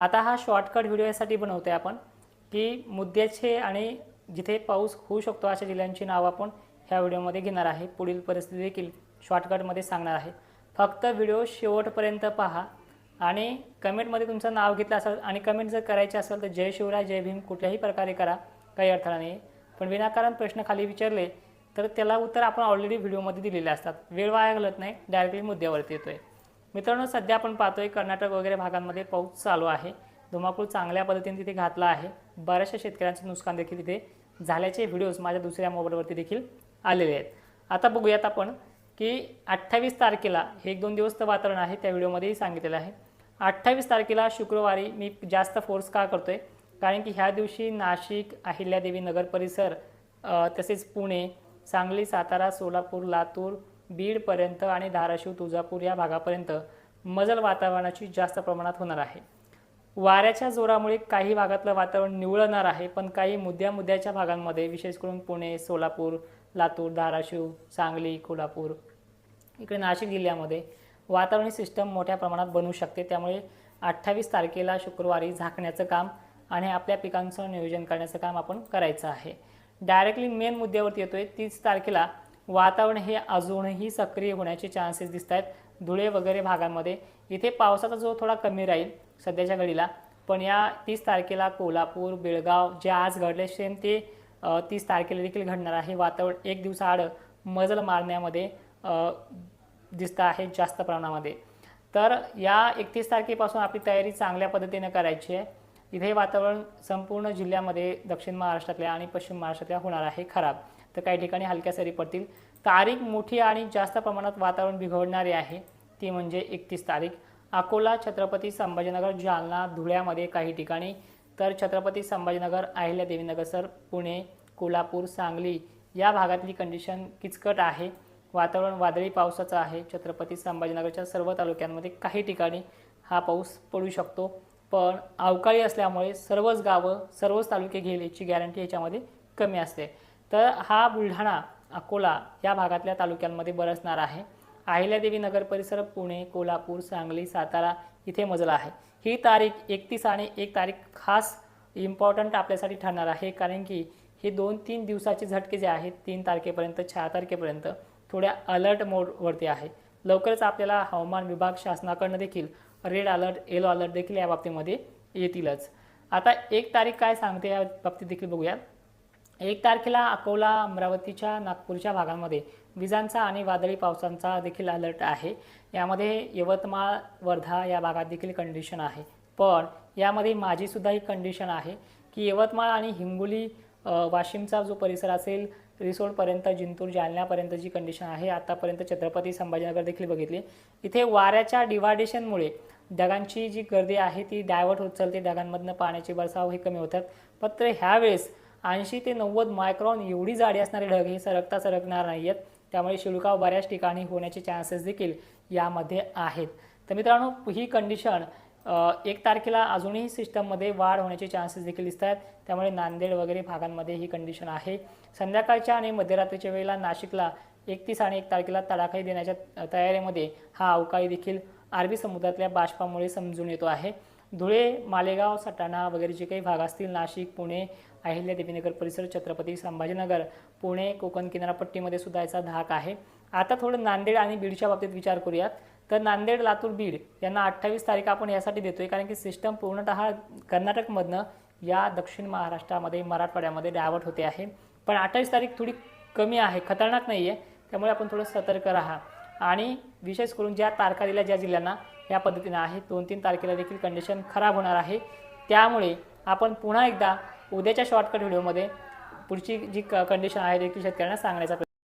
आता हा shortcut video यासाठी बनवतोय आपण की मुद्द्याचे आणि जिथे पाऊस होऊ शकतो अशा जिल्ह्यांची नावं आपण ह्या व्हिडिओमध्ये घेणार आहे. पुढील परिस्थिती देखील शॉर्टकटमध्ये सांगणार आहे. फक्त व्हिडिओ शेवटपर्यंत पहा आणि कमेंटमध्ये तुमचं नाव घेतलं असेल आणि कमेंट जर करायची असेल तर जय शिवराय जय भीम कुठल्याही प्रकारे करा काही अडथळा नाही. पण विनाकारण प्रश्न खाली विचारले तर त्याला उत्तर आपण ऑलरेडी व्हिडिओमध्ये दिलेले असतात. वेळ वाया घालत नाही डायरेक्टली मुद्द्यावरती येतोय. मित्रांनो सध्या आपण पाहतोय कर्नाटक वगैरे भागांमध्ये पाऊस चालू आहे. धुमाकूळ चांगल्या पद्धतीने तिथे घातला आहे. बऱ्याचशा शेतकऱ्यांचं नुकसान देखील तिथे झाल्याचे व्हिडिओज माझ्या दुसऱ्या मोबाईलवरती देखील आलेले आहेत. आता बघूयात आपण की अठ्ठावीस तारखेला हे एक दोन दिवस तर वातावरण आहे त्या व्हिडिओमध्येही सांगितलेलं आहे. अठ्ठावीस तारखेला शुक्रवारी मी जास्त फोर्स का करतो आहे कारण की ह्या दिवशी नाशिक अहिल्यादेवी नगर परिसर तसेच पुणे सांगली सातारा सोलापूर लातूर बीडपर्यंत आणि धाराशिव तुळजापूर या भागापर्यंत मजल वातावरणाची जास्त प्रमाणात होणार आहे. वाऱ्याच्या जोरामुळे काही भागातलं वातावरण निवळणार आहे पण काही मुद्द्या मुद्द्याच्या भागांमध्ये विशेष करून पुणे सोलापूर लातूर धाराशिव सांगली कोल्हापूर इकडे नाशिक जिल्ह्यामध्ये वातावरणी सिस्टम मोठ्या प्रमाणात बनू शकते. त्यामुळे अठ्ठावीस तारखेला शुक्रवारी झाकण्याचं काम आणि आपल्या पिकांचं नियोजन करण्याचं काम आपण करायचं आहे. डायरेक्टली मेन मुद्द्यावरती येतोय तीस तारखेला वातावरण हे अजूनही सक्रिय होण्याचे चान्सेस दिसत आहेत धुळे वगैरे भागांमध्ये. इथे पावसाचा जो थोडा कमी राहील सध्याच्या घडीला पण या तीस तारखेला कोल्हापूर बेळगाव जे आज घडले सेम ते तीस तारखेला देखील घडणार आहे. वातावरण एक दिवसाआड मजल मारण्यामध्ये दिसतं आहे जास्त प्रमाणामध्ये. तर या एकतीस तारखेपासून आपली तयारी चांगल्या पद्धतीने करायची आहे. इथे वातावरण संपूर्ण जिल्ह्यामध्ये दक्षिण महाराष्ट्रातल्या आणि पश्चिम महाराष्ट्रातल्या होणार आहे खराब. तर काही ठिकाणी हलक्या सरी पडतील. तारीख मोठी आणि जास्त प्रमाणात वातावरण बिघडणारी आहे. ती म्हणजे एकतीस तारीख. अकोला छत्रपती संभाजीनगर जालना धुळ्यामध्ये काही ठिकाणी तर छत्रपती संभाजीनगर अहिल्या देवीनगरसर पुणे कोल्हापूर सांगली या भागातली कंडिशन किचकट आहे. वातावरण वादळी पावसाचं आहे. छत्रपती संभाजीनगरच्या सर्व तालुक्यांमध्ये काही ठिकाणी हा पाऊस पडू शकतो. पण अवकाळी असल्यामुळे सर्वच गावं सर्वच तालुके घेईल याची गॅरंटी याच्यामध्ये कमी असते. तर हा बुलढाणा अकोला या भागातल्या तालुक्यांमध्ये बरसणार आहे. अहिल्यादेवी नगर परिसर पुणे कोल्हापूर सांगली सातारा इथे मजला आहे. ही तारीख एकतीस आणि एक तारीख खास इम्पॉर्टंट आपल्यासाठी ठरणार आहे कारण की हे दोन तीन दिवसाचे झटके जे आहेत तीन तारखेपर्यंत चार तारखेपर्यंत थोड्या अलर्ट मोडवरती आहे. लवकरच आपल्याला हवामान विभाग शासनाकडनं देखील रेड अलर्ट येलो अलर्ट देखील या बाबतीमध्ये येतीलच. आता एक तारीख काय सांगते या बाबतीत देखील बघूया एक तारखेला अकोला अमरावतीच्या नागपूरच्या भागांमध्ये विजांचा आणि वादळी पावसांचा देखील अलर्ट आहे. यामध्ये यवतमाळ वर्धा या भागात देखील कंडिशन आहे. पण यामध्ये माझीसुद्धा ही कंडिशन आहे की यवतमाळ आणि हिंगोली वाशिमचा जो परिसर असेल रिसोडपर्यंत जिंतूर जालन्यापर्यंत जी कंडिशन आहे आतापर्यंत छत्रपती संभाजीनगर देखील बघितली. इथे वाऱ्याच्या डिवायडेशनमुळे ढगांची जी गर्दी आहे ती डायव्हर्ट होत चालते. ढगांमधनं पाण्याचे बरसाव हे कमी होतात. मात्र ह्यावेळेस ऐंशी ते नव्वद मायक्रॉन एवढी जाडी असणारे ढग हे सरकता सरकणार नाही आहेत त्यामुळे शिळकाव बऱ्याच ठिकाणी होण्याचे चान्सेस देखील यामध्ये आहेत. तर मित्रांनो ही कंडिशन एक तारखेला अजूनही सिस्टममध्ये वाढ होण्याचे चान्सेस देखील दिसत आहेत त्यामुळे नांदेड वगैरे भागांमध्ये ही कंडिशन आहे. संध्याकाळच्या आणि मध्यरात्रीच्या वेळेला नाशिकला एकतीस आणि एक तारखेला तडाखाही देण्याच्या तयारीमध्ये हा अवकाळी देखील अरबी समुद्रातल्या बाष्पामुळे समजून येतो आहे. धुळे मालेगाव सटाणा वगैरे जे काही भाग असतील नाशिक पुणे अहिल्या देवीनगर परिसर छत्रपती संभाजीनगर पुणे कोकण किनारपट्टीमध्ये सुद्धा याचा धाक आहे. आता थोडं नांदेड आणि बीडच्या बाबतीत विचार करूयात. तर नांदेड लातूर बीड यांना अठ्ठावीस तारीख आपण यासाठी देतोय कारण की सिस्टम पूर्णतः कर्नाटकमधनं या दक्षिण महाराष्ट्रामध्ये मराठवाड्यामध्ये डायवर्ट होते आहे. पण अठ्ठावीस तारीख थोडी कमी आहे खतरनाक नाही आहे त्यामुळे आपण थोडं सतर्क राहा. आणि विशेष करून ज्या तारखा दिल्या ज्या जिल्ह्यांना या पद्धतीनं आहे. दोन तीन तारखेला देखील कंडिशन खराब होणार आहे. त्यामुळे आपण पुन्हा एकदा उद्याच्या शॉर्टकट व्हिडिओमध्ये पुढची जी क कंडिशन आहे देखील शेतकऱ्यांना सांगण्याचा